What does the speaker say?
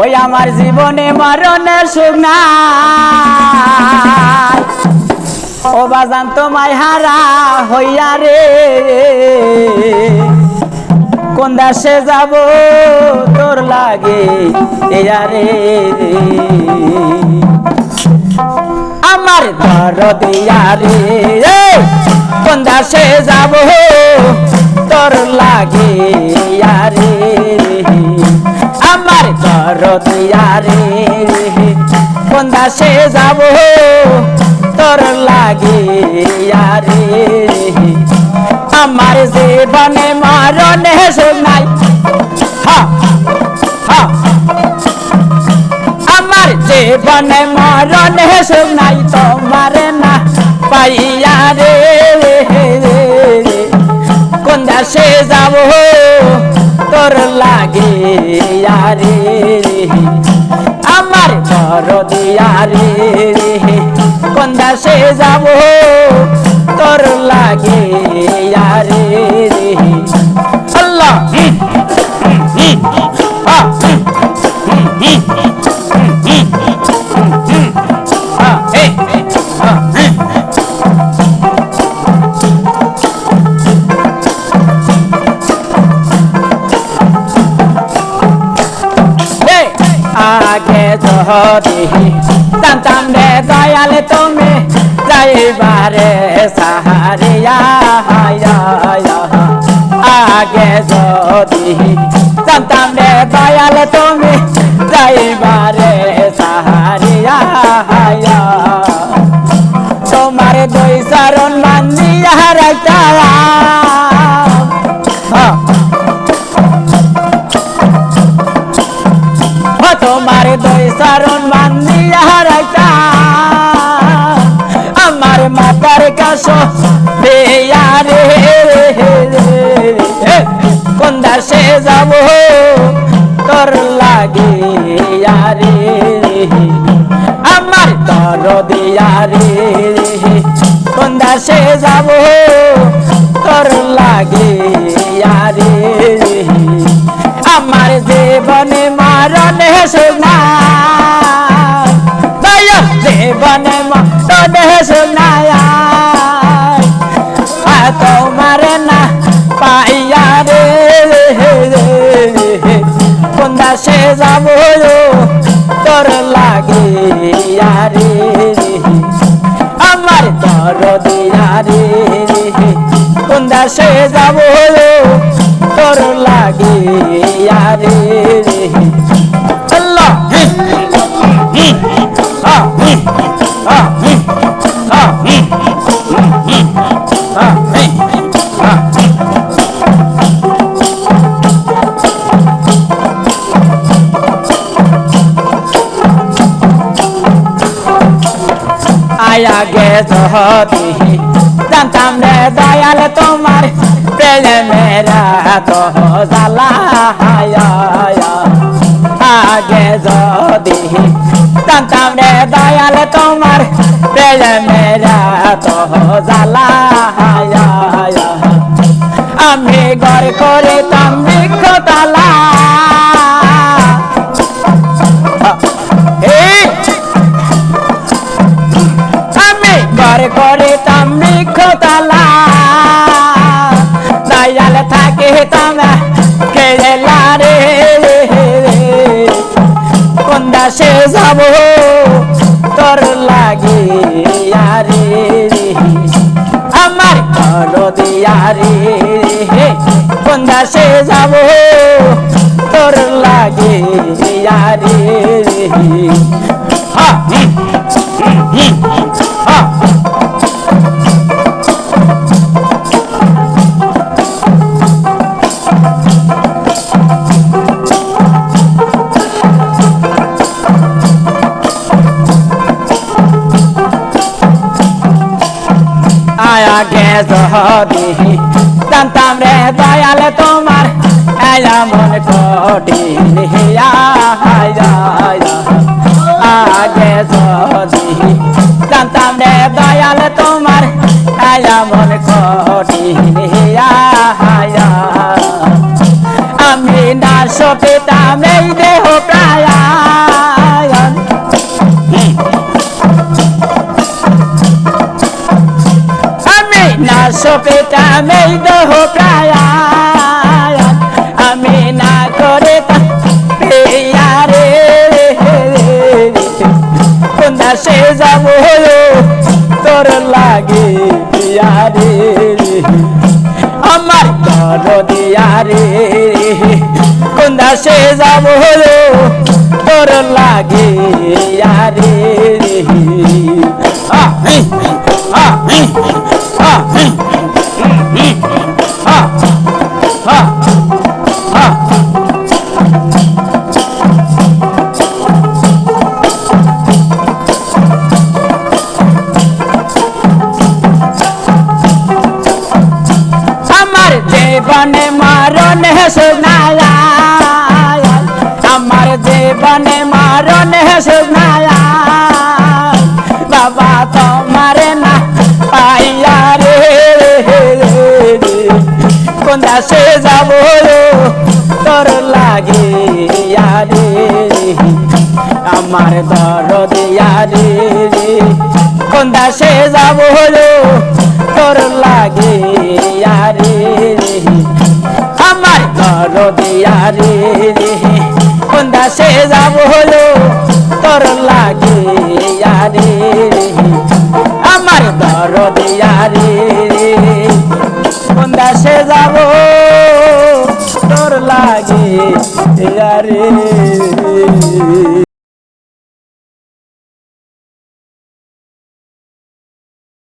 ওই আমার জীবনে মরণে সুখ নাই। ও বাজান তোমায় হারা হইয়া রে। কোন দেশে যাব তোর লাগে এয়া রে। আমার দরদিয়া রে। কোন দেশে যাব তোর লাগে আমার দরদিয়া রে কোন দেশে যাব তোর লাগে ইয়া রে আমার জীবনে মরণে শোনাই হা হা। আমার জীবনে মরণে শোনাই তোমার না পাইয়া রে। কোন দেশে যাব তোর লাগে রে বড় দিয়া রে কোন দেশে যাব তোর লাগে রে আল্লাহ যদি জানতাম রে দয়ালে তুমি, যাইবারে সাহারিয়া আগে যদি জানতাম রে দয়ালে তুমি, যাইবারে সাহারিয়া তোমার দুই চরণ মান্দিয়া রাইতা যাব? তোর লাগে রে, আমার তর দিয়া রে। কোন দাসে যাব? তোর লাগে রে। আমার জীবনে মারণে দয়া, জীবনে মারণে তোমার যাব তোর লাগে আরে আমার তর দিয়ারে কোন দাসে যাব তোর লাগে রে আয়া গে যদি। জানতাম রে দয়াল তোমার প্রেমেরা তো জালা আগে যদি। জানতাম রে দয়াল তোমার প্রেমেরা তো জালা ঘরে করে তামি খোতালা দয়াল থাকে তামা কেলা রে। কোন দাসে যাব, তোর লাগে রে আমার ঘর দিয়া রে। কোন দাসে যাব, তোর লাগে রে হা যদি জানতাম রে দয়াল তোমার আয়া মন কঠিন আগে যদি। জানতাম রে দয়াল তোমার আয়া মন কঠিন হিয়া আমি না না পেতাম এই দেহ প্রায় আমি না করে রে কোন সে যাব, তোর লাগে রে আমার দর দিয়া রে কোন সে যাব সুনায়া আমার জীবনে মরণ সুনায়া বাবা তোমার না পাইয়া রে কোন সে যাব তোর লাগে রে। আমার দর দিয়া রে কোন সে যাব তোর দিয়া রে কোন সে যাব তোর লাগে রে আমার দর দিয়া রে সে যাব তোর লাগে রে